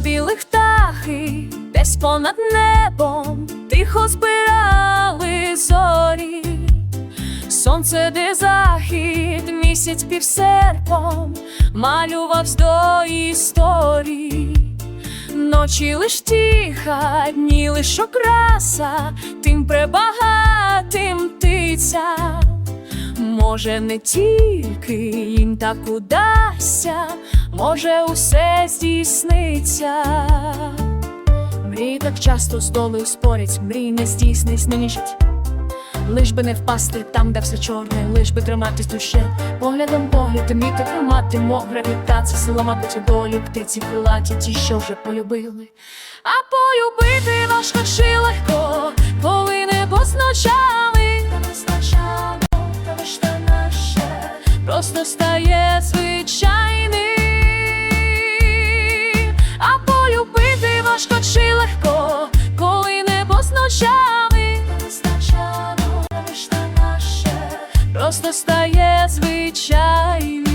білих птахи, десь понад небом тихо збирали зорі. Сонце де захід, місяць півсерпом малював до історії. Ночі лиш тиха, дні лиш окраса, тим пребагатим птиця. Може, не тільки їм так удасться, може, усе здійсниться. Мрії так часто з долею спорять, мрій не здійснись, не ніжить. Лиш би не впасти там, де все чорне, лиш би триматись душе, поглядом погляд, вміти тримати мов гравітація, сила мабуть у долі птиці крилаті, ті, що вже полюбили. А полюбити важко чи легко, коли небо з просто стає звичайним.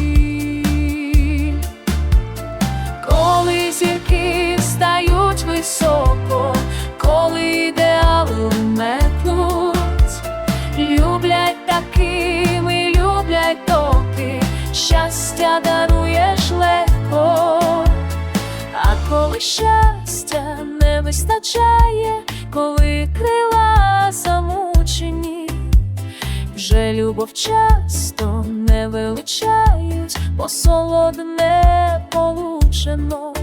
Коли зірки стають високо, коли ідеали метнуть, люблять такими, люблять доки, щастя даруєш легко, а коли щастя не вистачає, коли крила любов часто не величають, бо солод получено.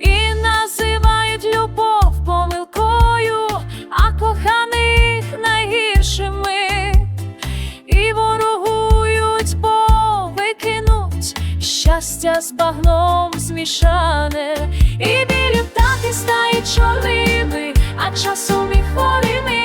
І називають любов помилкою, а коханих найгіршими, і ворогують, бо викинуть щастя з багном змішане, і білі птахи стають чорними, а часом і хворими.